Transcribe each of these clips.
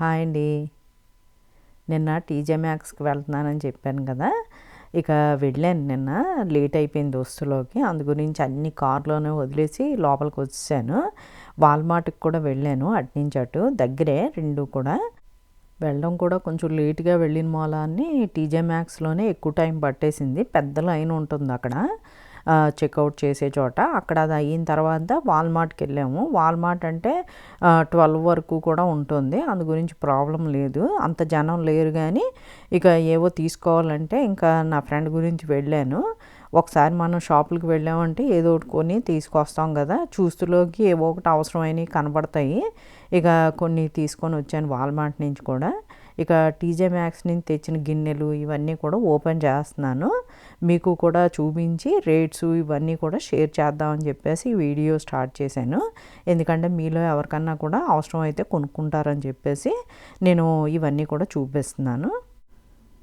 Hi అండి. నిన్న TJ మ్యాక్స్కి వెళ్తున్నానని చెప్పాను కదా. ఇక వెళ్ళాను నిన్న. లేట్ అయిపోయింది దోస్తులోకి. అందు గురించి అన్ని కార్లోనే వదిలేసి లోపలికి వచ్చాను వాల్మార్ట్కి కూడా వెళ్ళాను అటు నుంచి అటు. దగ్గరే రెండు కూడా. వెళ్ళడం కూడా కొంచెం లేట్గా వెళ్ళిన మూలాన్ని టీజే మ్యాక్స్లోనే ఎక్కువ టైం పట్టేసింది. పెద్ద లైన్ ఉంటుంది అక్కడ. చెక్అవుట్ చేసే చోట. అక్కడ అది అయిన తర్వాత వాల్మార్ట్కి వెళ్ళాము. వాల్మార్ట్ అంటే ట్వెల్వ్ వరకు కూడా ఉంటుంది. అందు గురించి ప్రాబ్లం లేదు. అంత జనం లేరు కానీ ఇక ఏవో తీసుకోవాలంటే ఇంకా నా ఫ్రెండ్ గురించి వెళ్ళాను. ఒకసారి మనం షాపులకు వెళ్ళామంటే ఏదో ఒకటి కొని తీసుకొస్తాం కదా. చూస్తులోకి ఏవో ఒకటి అవసరమైనవి కనబడతాయి. ఇక కొన్ని తీసుకొని వచ్చాను వాల్మార్ట్ నుంచి కూడా. ఇక టీజే మ్యాక్స్ నుంచి తెచ్చిన గిన్నెలు ఇవన్నీ కూడా ఓపెన్ చేస్తున్నాను. మీకు కూడా చూపించి రేట్స్ ఇవన్నీ కూడా షేర్ చేద్దామని చెప్పేసి వీడియో స్టార్ట్ చేశాను. ఎందుకంటే మీలో ఎవరికన్నా కూడా అవసరం అయితే కొనుక్కుంటారని చెప్పేసి నేను ఇవన్నీ కూడా చూపిస్తున్నాను.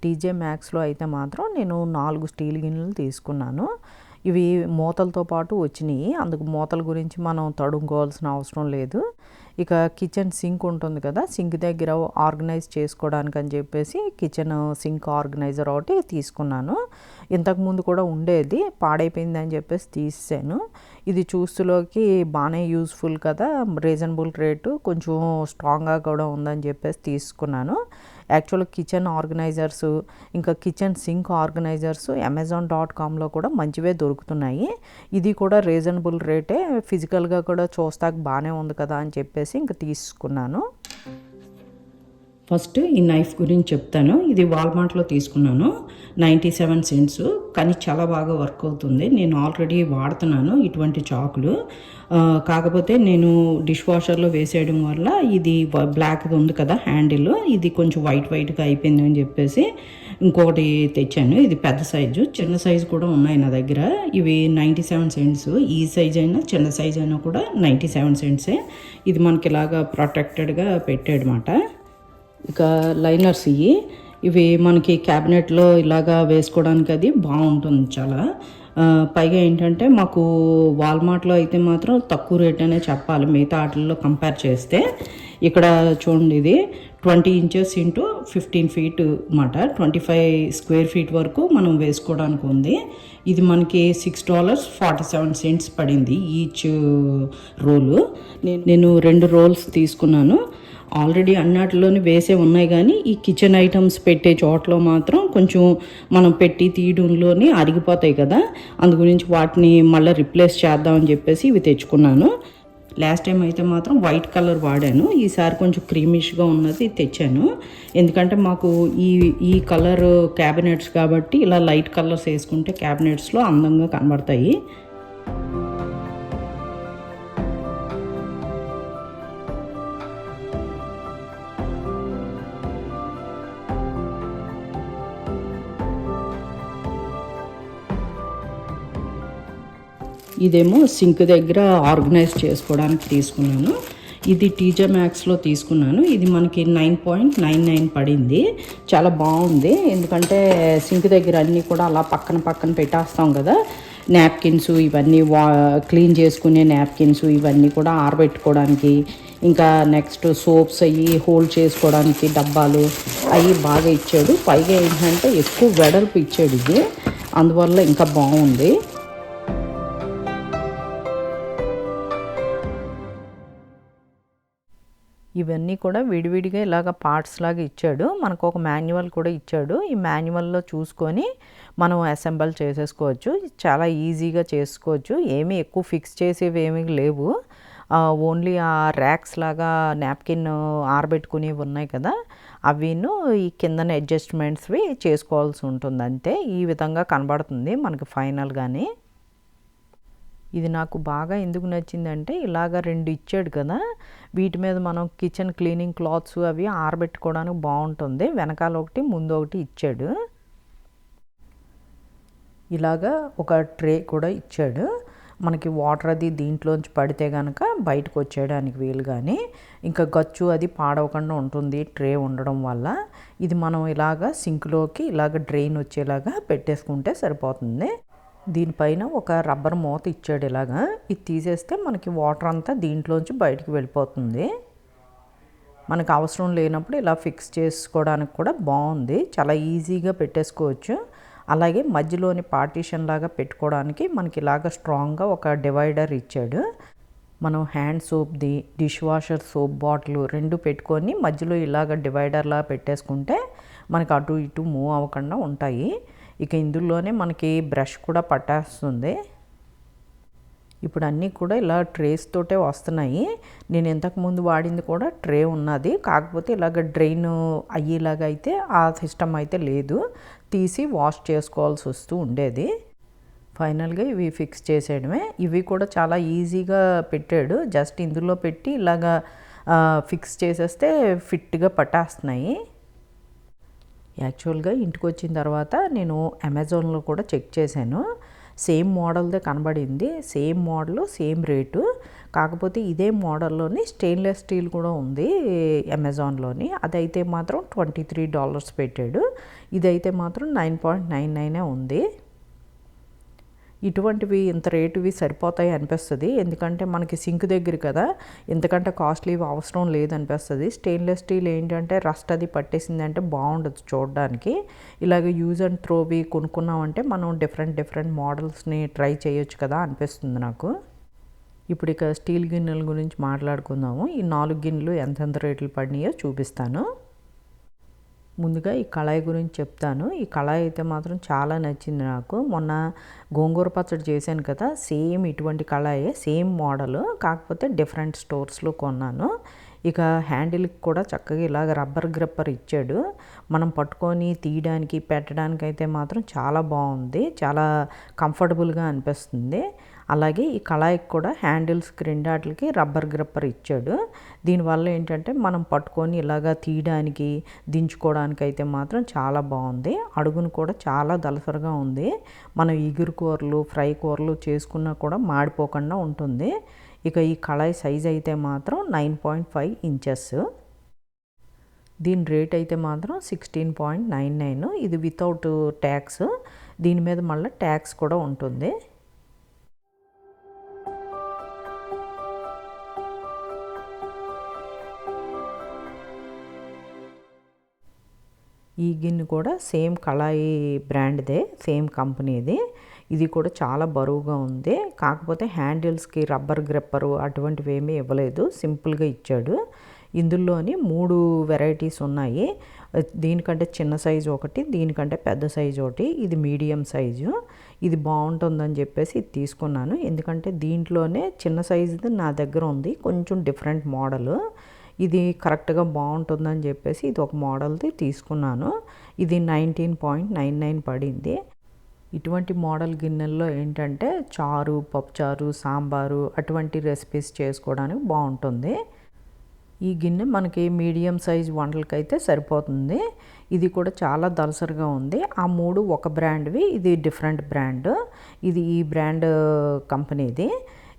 టీజే మ్యాక్స్లో అయితే మాత్రం నేను నాలుగు స్టీల్ గిన్నెలు తీసుకున్నాను. ఇవి మూతలతో పాటు వచ్చినాయి. అందుకు మూతల గురించి మనం తడుముకోవాల్సిన అవసరం లేదు. ఇక కిచెన్ సింక్ ఉంటుంది కదా సింక్ దగ్గర ఆర్గనైజ్ చేసుకోవడానికి అని చెప్పేసి కిచెన్ సింక్ ఆర్గనైజర్ ఒకటి తీసుకున్నాను. ఇంతకుముందు కూడా ఉండేది పాడైపోయింది అని చెప్పేసి తీసాను ఇది చూస్తులోకి బాగానే యూస్ఫుల్ కదా రీజనబుల్ రేటు కొంచెం స్ట్రాంగ్గా కూడా ఉందని చెప్పేసి తీసుకున్నాను. యాక్చువల్ కిచెన్ ఆర్గనైజర్స్ ఇంకా kitchen sink organisers Amazon dot కామ్లో కూడా మంచివే దొరుకుతున్నాయి. ఇది కూడా రీజనబుల్ రేటే. ఫిజికల్గా కూడా చూస్తాక బాగానే ఉంది కదా అని చెప్పేసి ఇంకా తీసుకున్నాను. ఫస్ట్ ఈ నైఫ్ గురించి చెప్తాను. ఇది వాల్మార్ట్లో తీసుకున్నాను. Ninety seven cents. కానీ చాలా బాగా వర్క్ అవుతుంది. నేను ఆల్రెడీ వాడుతున్నాను ఇటువంటి చాకులు. కాకపోతే నేను డిష్ వాషర్లో వేసేయడం వల్ల ఇది బ్లాక్ ఉంది కదా హ్యాండిల్. ఇది కొంచెం వైట్ వైట్గా అయిపోయింది అని చెప్పేసి ఇంకొకటి తెచ్చాను. ఇది పెద్ద సైజు. చిన్న సైజు కూడా ఉన్నాయి నా దగ్గర. ఇవి నైంటీ సెవెన్ సెంట్స్. ఈ సైజ్ అయినా చిన్న సైజ్ అయినా కూడా నైంటీ సెవెన్ సెంట్సే. ఇది మనకి ఇలాగా ప్రొటెక్టెడ్గా పెట్టాడనమాట ఇక లైనర్స్ ఇవి. ఇవి మనకి క్యాబినెట్లో ఇలాగా వేసుకోవడానికి అది బాగుంటుంది చాలా. పైగా ఏంటంటే మాకు వాల్మార్ట్లో అయితే మాత్రం తక్కువ రేట్ అనే చెప్పాలి. మిగతా వాటిల్లో కంపేర్ చేస్తే ఇక్కడ చూడండి ఇది twenty inches into fifteen feet అన్నమాట. ట్వంటీ ఫైవ్ స్క్వేర్ ఫీట్ వరకు మనం వేసుకోవడానికి ఉంది. ఇది మనకి six dollars forty seven cents పడింది ఈచ్ రోలు నేను నేను రెండు రోల్స్ తీసుకున్నాను. ఆల్రెడీ అన్నాటిలోని వేసే ఉన్నాయి కానీ ఈ కిచెన్ ఐటమ్స్ పెట్టే చోట్లో మాత్రం కొంచెం మనం పెట్టి తీయడంలోనే అరిగిపోతాయి కదా. అందు గురించి వాటిని మళ్ళీ రిప్లేస్ చేద్దామని చెప్పేసి ఇవి తెచ్చుకున్నాను. లాస్ట్ టైం అయితే మాత్రం వైట్ కలర్ వాడాను. ఈసారి కొంచెం క్రీమిష్గా ఉన్నది తెచ్చాను. ఎందుకంటే మాకు ఈ ఈ కలర్ క్యాబినెట్స్ కాబట్టి ఇలా లైట్ కలర్స్ వేసుకుంటే క్యాబినెట్స్లో అందంగా కనబడతాయి. ఇదేమో సింక్ దగ్గర ఆర్గనైజ్ చేసుకోవడానికి తీసుకున్నాను. ఇది టీజే మ్యాక్స్లో తీసుకున్నాను. ఇది మనకి నైన్ పాయింట్ నైన్ నైన్ పడింది. చాలా బాగుంది. ఎందుకంటే సింక్ దగ్గర అన్నీ కూడా అలా పక్కన పక్కన పెట్టేస్తాం కదా. నాప్కిన్స్ ఇవన్నీ వా క్లీన్ చేసుకునే నాప్కిన్స్ ఇవన్నీ కూడా ఆరబెట్టుకోవడానికి ఇంకా నెక్స్ట్ సోప్స్ అవి హోల్డ్ చేసుకోవడానికి డబ్బాలు అవి బాగా ఇచ్చాడు. పైగా ఏంటంటే ఎక్కువ వెడల్పు ఇచ్చాడు ఇది. అందువల్ల ఇంకా బాగుంది. ఇవన్నీ కూడా విడివిడిగా ఇలాగ పార్ట్స్ లాగా ఇచ్చాడు. మనకు ఒక మాన్యువల్ కూడా ఇచ్చాడు. ఈ మాన్యువల్లో చూసుకొని మనం అసెంబల్ చేసేసుకోవచ్చు. చాలా ఈజీగా చేసుకోవచ్చు. ఏమీ ఎక్కువ ఫిక్స్ చేసేవి ఏమీ లేవు. ఓన్లీ ఆ ర్యాక్స్ లాగా నాప్కిన్ ఆరబెట్టుకునేవి ఉన్నాయి కదా. అవిను ఈ కిందన అడ్జస్ట్మెంట్స్వి చేసుకోవాల్సి ఉంటుంది. అంతే. ఈ విధంగా కనబడుతుంది మనకి ఫైనల్ కానీ ఇది నాకు బాగా ఎందుకు నచ్చిందంటే ఇలాగ రెండు ఇచ్చాడు కదా వీటి మీద మనం కిచెన్ క్లీనింగ్ క్లాత్స్ అవి ఆరబెట్టుకోవడానికి బాగుంటుంది. వెనకాల ఒకటి ముందు ఒకటి ఇచ్చాడు. ఇలాగా ఒక ట్రే కూడా ఇచ్చాడు. మనకి వాటర్ అది దీంట్లోంచి పడితే కనుక బయటకు వచ్చేయడానికి వీలు కానీ ఇంకా గచ్చు అది పాడవకుండా ఉంటుంది ట్రే ఉండడం వల్ల. ఇది మనం ఇలాగా సింక్లోకి ఇలాగ డ్రైన్ వచ్చేలాగా పెట్టేసుకుంటే సరిపోతుంది. దీనిపైన ఒక రబ్బర్ మూత ఇచ్చాడు ఇలాగా. ఇది తీసేస్తే మనకి వాటర్ అంతా దీంట్లోంచి బయటికి వెళ్ళిపోతుంది. మనకు అవసరం లేనప్పుడు ఇలా ఫిక్స్ చేసుకోవడానికి కూడా బాగుంది. చాలా ఈజీగా పెట్టేసుకోవచ్చు. అలాగే మధ్యలోని పార్టీషన్ లాగా పెట్టుకోవడానికి మనకి ఇలాగ స్ట్రాంగ్గా ఒక డివైడర్ ఇచ్చాడు. మనం హ్యాండ్ సోప్ది డిష్ వాషర్ సోప్ బాటిల్ రెండు పెట్టుకొని మధ్యలో ఇలాగ డివైడర్లా పెట్టేసుకుంటే మనకి అటు ఇటు మూవ్ అవ్వకుండా ఉంటాయి. ఇక ఇందులోనే మనకి బ్రష్ కూడా పట్టేస్తుంది. ఇప్పుడు అన్నీ కూడా ఇలా ట్రేస్ తోటే వస్తున్నాయి. నేను ఇంతకు ముందు వాడింది కూడా ట్రే ఉన్నది. కాకపోతే ఇలాగ డ్రైన్ అయ్యేలాగా అయితే ఆ సిస్టమ్ అయితే లేదు. తీసి వాష్ చేసుకోవాల్సి వస్తూ ఉండేది. ఫైనల్గా ఇవి ఫిక్స్ చేసేయడమే. ఇవి కూడా చాలా ఈజీగా పెట్టాడు. జస్ట్ ఇందులో పెట్టి ఇలాగా ఫిక్స్ చేసేస్తే ఫిట్గా పట్టేస్తున్నాయి. యాక్చువల్గా ఇంటికి వచ్చిన తర్వాత నేను అమెజాన్లో కూడా చెక్ చేశాను. సేమ్ మోడల్దే కనబడింది. Same model same rate. కాకపోతే ఇదే మోడల్లోని స్టెయిన్లెస్ స్టీల్ కూడా ఉంది అమెజాన్లోని. అదైతే మాత్రం ట్వంటీ త్రీ డాలర్స్ పెట్టాడు. ఇదైతే మాత్రం నైన్ పాయింట్ నైన్ నైనే ఉంది. ఇటువంటివి ఇంత రేటువి సరిపోతాయి అనిపిస్తుంది. ఎందుకంటే మనకి సింక్ దగ్గర కదా ఎందుకంటే కాస్ట్లీ అవసరం లేదనిపిస్తుంది. స్టెయిన్లెస్ స్టీల్ ఏంటంటే రస్ట్ అది పట్టేసిందంటే బాగుండదు చూడడానికి. ఇలాగ యూజ్ అండ్ త్రోవి కొనుక్కున్నామంటే మనం డిఫరెంట్ డిఫరెంట్ మోడల్స్ని ట్రై చేయొచ్చు కదా అనిపిస్తుంది నాకు. ఇప్పుడు ఇక స్టీల్ గిన్నెల గురించి మాట్లాడుకుందాము. ఈ నాలుగు గిన్నెలు ఎంతెంత రేట్లు పడినాయో చూపిస్తాను. ముందుగా ఈ కళాయి గురించి చెప్తాను. ఈ కళాయి అయితే మాత్రం చాలా నచ్చింది నాకు. మొన్న గోంగూర పచ్చడి చేశాను కదా సేమ్ ఇటువంటి కళాయే సేమ్ మోడల్ కాకపోతే డిఫరెంట్ స్టోర్స్లో కొన్నాను. ఇక హ్యాండిల్కి కూడా చక్కగా ఇలాగ రబ్బర్ గ్రిప్పర్ ఇచ్చాడు. మనం పట్టుకొని తీయడానికి పెట్టడానికి అయితే మాత్రం చాలా బాగుంది. చాలా కంఫర్టబుల్గా అనిపిస్తుంది. అలాగే ఈ కళాయికి కూడా హ్యాండిల్స్ క్రిండాట్లకి రబ్బర్ గ్రిప్పర్ ఇచ్చాడు. దీనివల్ల ఏంటంటే మనం పట్టుకొని ఇలాగా తీయడానికి దించుకోవడానికి అయితే మాత్రం చాలా బాగుంది. అడుగును కూడా చాలా దలసరగా ఉంది. మనం ఇగురు కూరలు ఫ్రై కూరలు చేసుకున్నా కూడా మాడిపోకుండా ఉంటుంది. ఇక ఈ కళాయి సైజ్ అయితే మాత్రం నైన్ పాయింట్ ఫైవ్ ఇంచెస్. దీని రేట్ అయితే మాత్రం సిక్స్టీన్ పాయింట్ నైన్ నైన్. ఇది వితౌట్ ట్యాక్స్. దీని మీద మళ్ళీ ట్యాక్స్ కూడా ఉంటుంది. ఈ గిన్నె కూడా సేమ్ కళాయి బ్రాండ్దే సేమ్ కంపెనీది. ఇది కూడా చాలా బరువుగా ఉంది. కాకపోతే హ్యాండిల్స్కి రబ్బర్ గ్రిప్పరు అటువంటివి ఏమీ ఇవ్వలేదు. సింపుల్గా ఇచ్చాడు. ఇందులోని మూడు వెరైటీస్ ఉన్నాయి. దీనికంటే చిన్న సైజు ఒకటి దీనికంటే పెద్ద సైజు ఒకటి. ఇది మీడియం సైజు. ఇది బాగుంటుందని చెప్పేసి ఇది తీసుకున్నాను. ఎందుకంటే దీంట్లోనే చిన్న సైజుది నా దగ్గర ఉంది. కొంచెం డిఫరెంట్ మోడల్. ఇది కరెక్ట్గా బాగుంటుందని చెప్పేసి ఇది ఒక మోడల్ది తీసుకున్నాను. ఇది నైన్టీన్ పాయింట్ నైన్ నైన్ పడింది. ఇటువంటి మోడల్ గిన్నెల్లో ఏంటంటే చారు పప్పుచారు సాంబారు అటువంటి రెసిపీస్ చేసుకోవడానికి బాగుంటుంది. ఈ గిన్నె మనకి మీడియం సైజ్ వంటలకైతే సరిపోతుంది. ఇది కూడా చాలా దలసరిగా ఉంది. ఆ మూడు ఒక బ్రాండ్వి ఇది డిఫరెంట్ బ్రాండ్. ఇది ఈ బ్రాండ్ కంపెనీది.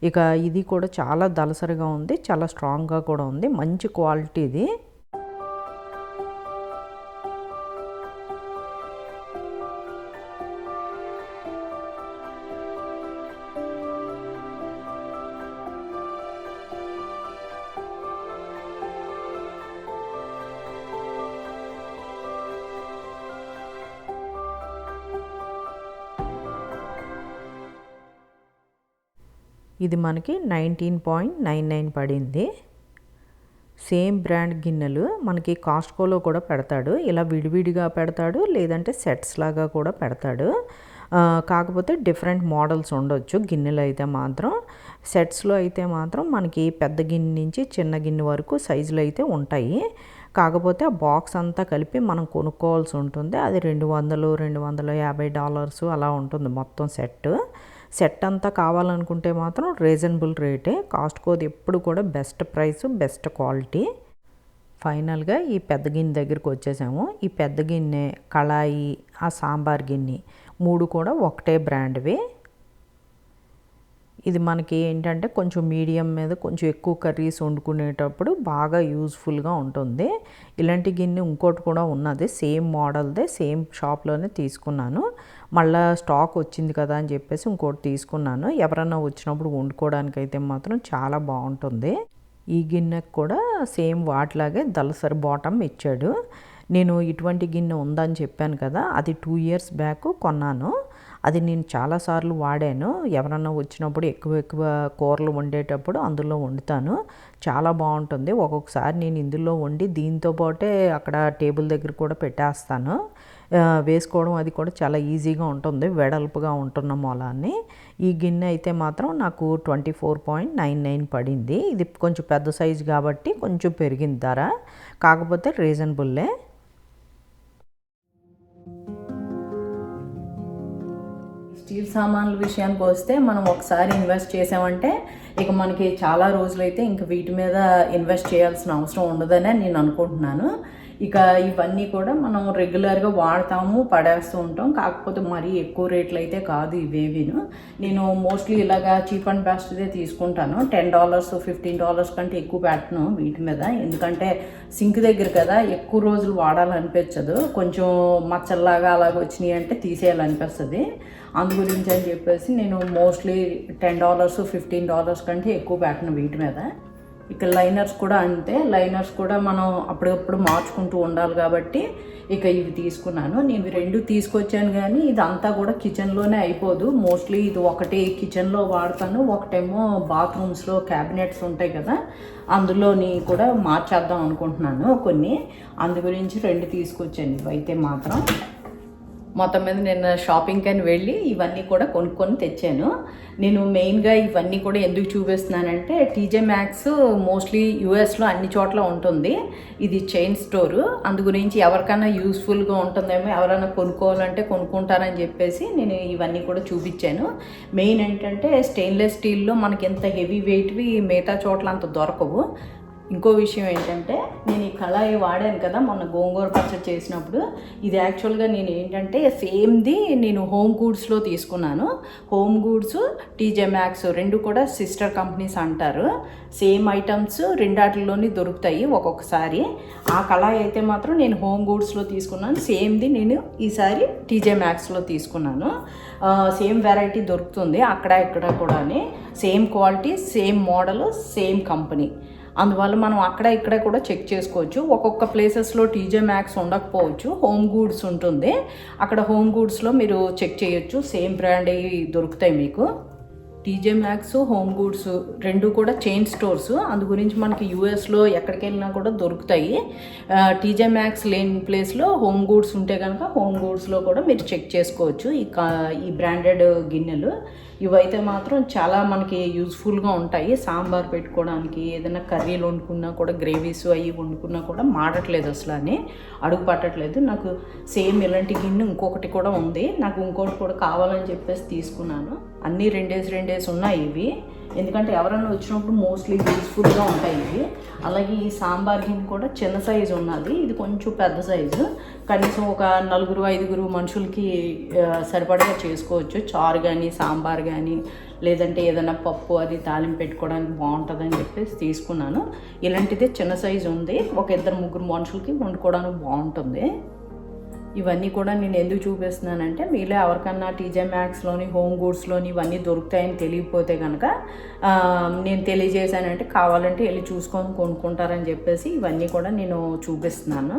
ఇక ఇది కూడా చాలా దలసరిగా ఉంది చాలా స్ట్రాంగ్గా కూడా ఉంది మంచి క్వాలిటీది. ఇది మనకి నైన్టీన్ పాయింట్ నైన్ నైన్ పడింది. సేమ్ బ్రాండ్ గిన్నెలు మనకి కాస్ట్కోలో కూడా పెడతాడు. ఇలా విడివిడిగా పెడతాడు లేదంటే సెట్స్ లాగా కూడా పెడతాడు. కాకపోతే డిఫరెంట్ మోడల్స్ ఉండొచ్చు గిన్నెలు అయితే మాత్రం. సెట్స్లో అయితే మాత్రం మనకి పెద్ద గిన్నె నుంచి చిన్న గిన్నె వరకు సైజులు అయితే ఉంటాయి. కాకపోతే ఆ బాక్స్ అంతా కలిపి మనం కొనుక్కోవాల్సి ఉంటుంది. అది రెండు వందలు రెండు వందల యాభై డాలర్స్ అలా ఉంటుంది మొత్తం సెట్ సెట్ అంతా కావాలనుకుంటే మాత్రం రీజనబుల్ రేటే. కాస్ట్కోది ఎప్పుడు కూడా బెస్ట్ ప్రైస్ బెస్ట్ క్వాలిటీ. ఫైనల్గా ఈ పెద్ద గిన్నె దగ్గరికి వచ్చేసాము. ఈ పెద్ద గిన్నె కళాయి ఆ సాంబార్ గిన్నె మూడు కూడా ఒకటే బ్రాండ్వి. ఇది మనకి ఏంటంటే కొంచెం మీడియం మీద కొంచెం ఎక్కువ కర్రీస్ వండుకునేటప్పుడు బాగా యూజ్ఫుల్గా ఉంటుంది. ఇలాంటి గిన్నె ఇంకోటి కూడా ఉన్నది. సేమ్ మోడల్దే సేమ్ షాప్లోనే తీసుకున్నాను. మళ్ళీ స్టాక్ వచ్చింది కదా అని చెప్పేసి ఇంకోటి తీసుకున్నాను. ఎవరన్నా వచ్చినప్పుడు వండుకోవడానికి అయితే మాత్రం చాలా బాగుంటుంది. ఈ గిన్నెకు కూడా సేమ్ వాటిలాగే దళసరి బాటమ్ ఇచ్చాడు. నేను ఇటువంటి గిన్నె ఉందని చెప్పాను కదా అది టూ ఇయర్స్ బ్యాక్ కొన్నాను. అది నేను చాలాసార్లు వాడాను. ఎవరన్నా వచ్చినప్పుడు ఎక్కువ ఎక్కువ కూరలు వండేటప్పుడు అందులో వండుతాను. చాలా బాగుంటుంది. ఒక్కొక్కసారి నేను ఇందులో వండి దీంతో పాటే అక్కడ టేబుల్ దగ్గర కూడా పెట్టేస్తాను. వేసుకోవడం అది కూడా చాలా ఈజీగా ఉంటుంది. వెడల్పుగా ఉంటున్న మూలాన్ని. ఈ గిన్నె అయితే మాత్రం నాకు twenty four point nine nine పడింది. ఇది కొంచెం పెద్ద సైజు కాబట్టి కొంచెం పెరిగింది ధర. కాకపోతే రీజనబుల్లే. స్టీల్ సామాన్ల విషయానికి వస్తే మనం ఒకసారి ఇన్వెస్ట్ చేసామంటే ఇక మనకి చాలా రోజులైతే ఇంక వీటి మీద ఇన్వెస్ట్ చేయాల్సిన అవసరం ఉండదని నేను అనుకుంటున్నాను. ఇక ఇవన్నీ కూడా మనం రెగ్యులర్గా వాడతాము పడేస్తూ ఉంటాం. కాకపోతే మరీ ఎక్కువ రేట్లు అయితే కాదు ఇవేవిను. నేను మోస్ట్లీ ఇలాగా చీప్ అండ్ బెస్ట్దే తీసుకుంటాను. టెన్ డాలర్స్ ఫిఫ్టీన్ డాలర్స్ కంటే ఎక్కువ పెట్టను వీటి మీద. ఎందుకంటే సింక్ దగ్గర కదా ఎక్కువ రోజులు వాడాలనిపించదు. కొంచెం మచ్చల్లాగా అలాగ వచ్చినాయి అంటే తీసేయాలనిపిస్తుంది. అందు గురించి అని చెప్పేసి నేను mostly ten dollars fifteen dollars కంటే ఎక్కువ పెట్టను వీటి మీద. ఇక లైనర్స్ కూడా అంతే. లైనర్స్ కూడా మనం అప్పుడప్పుడు మార్చుకుంటూ ఉండాలి కాబట్టి ఇక ఇవి తీసుకున్నాను. నేను రెండు తీసుకొచ్చాను కానీ ఇదంతా కూడా కిచెన్లోనే అయిపోదు. మోస్ట్లీ ఇది ఒకటి కిచెన్లో వాడతాను. ఒకటేమో బాత్రూమ్స్లో క్యాబినెట్స్ ఉంటాయి కదా అందులోని కూడా మార్చేద్దాం అనుకుంటున్నాను కొన్ని. అందు గురించి రెండు తీసుకొచ్చాను ఇవైతే మాత్రం. మొత్తం మీద నేను షాపింగ్కి అని వెళ్ళి ఇవన్నీ కూడా కొనుక్కొని తెచ్చాను. నేను మెయిన్గా ఇవన్నీ కూడా ఎందుకు చూపిస్తున్నానంటే టీజే మ్యాక్స్ మోస్ట్లీ యూఎస్లో అన్ని చోట్ల ఉంటుంది. ఇది చైన్ స్టోరు అందు గురించి ఎవరికైనా యూస్ఫుల్గా ఉంటుందేమో ఎవరైనా కొనుక్కోవాలంటే కొనుక్కుంటారని చెప్పేసి నేను ఇవన్నీ కూడా చూపించాను. మెయిన్ ఏంటంటే స్టెయిన్లెస్ స్టీల్లో మనకి ఎంత హెవీ వెయిట్వి మిగతా చోట్ల అంత దొరకవు. ఇంకో విషయం ఏంటంటే నేను ఈ కళాయి వాడాను కదా మొన్న గోంగూర పచ్చడి చేసినప్పుడు. ఇది యాక్చువల్గా నేను ఏంటంటే సేమ్ది నేను హోమ్ గూడ్స్లో తీసుకున్నాను. హోమ్ గూడ్స్ టీజే మ్యాక్స్ రెండు కూడా సిస్టర్ కంపెనీస్ అంటారు. సేమ్ ఐటమ్స్ రెండాటిలోని దొరుకుతాయి ఒక్కొక్కసారి. ఆ కళాయి అయితే మాత్రం నేను హోమ్ గూడ్స్లో తీసుకున్నాను. సేమ్ది నేను ఈసారి టీజే మ్యాక్స్లో తీసుకున్నాను. సేమ్ వెరైటీ దొరుకుతుంది అక్కడ ఇక్కడ కూడా same quality same model same company. అందువల్ల మనం అక్కడ ఇక్కడ కూడా చెక్ చేసుకోవచ్చు. ఒక్కొక్క ప్లేసెస్లో టీజే మ్యాక్స్ ఉండకపోవచ్చు. హోమ్ గూడ్స్ ఉంటుంది. అక్కడ హోమ్ గూడ్స్లో మీరు చెక్ చేయొచ్చు. సేమ్ బ్రాండ్ దొరుకుతాయి మీకు. టీజే మ్యాక్స్ హోమ్ గూడ్స్ రెండు కూడా చైన్ స్టోర్స్ అందు గురించి మనకి యూఎస్లో ఎక్కడికి వెళ్ళినా కూడా దొరుకుతాయి. టీజే మ్యాక్స్ లేని ప్లేస్లో హోమ్ గూడ్స్ ఉంటే కనుక హోమ్ గూడ్స్లో కూడా మీరు చెక్ చేసుకోవచ్చు. ఈ కా ఈ బ్రాండెడ్ గిన్నెలు. ఇవైతే మాత్రం చాలా మనకి యూజ్ఫుల్గా ఉంటాయి. సాంబార్ పెట్టుకోవడానికి ఏదైనా కర్రీలు వండుకున్నా కూడా గ్రేవీస్ అవి వండుకున్నా కూడా మాడట్లేదు అసలు అని అడుగు పట్టట్లేదు. నాకు సేమ్ ఇలాంటి గిన్నె ఇంకొకటి కూడా ఉంది. నాకు ఇంకోటి కూడా కావాలని చెప్పేసి తీసుకున్నాను. అన్నీ రెండేసి రెండేసి ఉన్నాయి ఇవి. ఎందుకంటే ఎవరైనా వచ్చినప్పుడు మోస్ట్లీ యూస్ఫుల్గా ఉంటాయి ఇవి. అలాగే ఈ సాంబార్ గిన్నె కూడా చిన్న సైజు ఉన్నది. ఇది కొంచెం పెద్ద సైజు కనీసం ఒక నలుగురు ఐదుగురు మనుషులకి సరిపడగా చేసుకోవచ్చు. చారు కానీ సాంబార్ కానీ లేదంటే ఏదైనా పప్పు అది తాలింపు పెట్టుకోవడానికి బాగుంటుందని చెప్పేసి తీసుకున్నాను. ఇలాంటిదే చిన్న సైజు ఉంది. ఒక ఇద్దరు ముగ్గురు మనుషులకి వండుకోవడానికి బాగుంటుంది. ఇవన్నీ కూడా నేను ఎందుకు చూపిస్తున్నానంటే మీలో ఎవరికన్నా టీజే మ్యాక్స్లోని హోమ్ గూడ్స్లోని ఇవన్నీ దొరుకుతాయని తెలియకపోతే కనుక నేను తెలియజేశానంటే కావాలంటే వెళ్ళి చూసుకొని కొనుక్కుంటారని చెప్పేసి ఇవన్నీ కూడా నేను చూపిస్తున్నాను.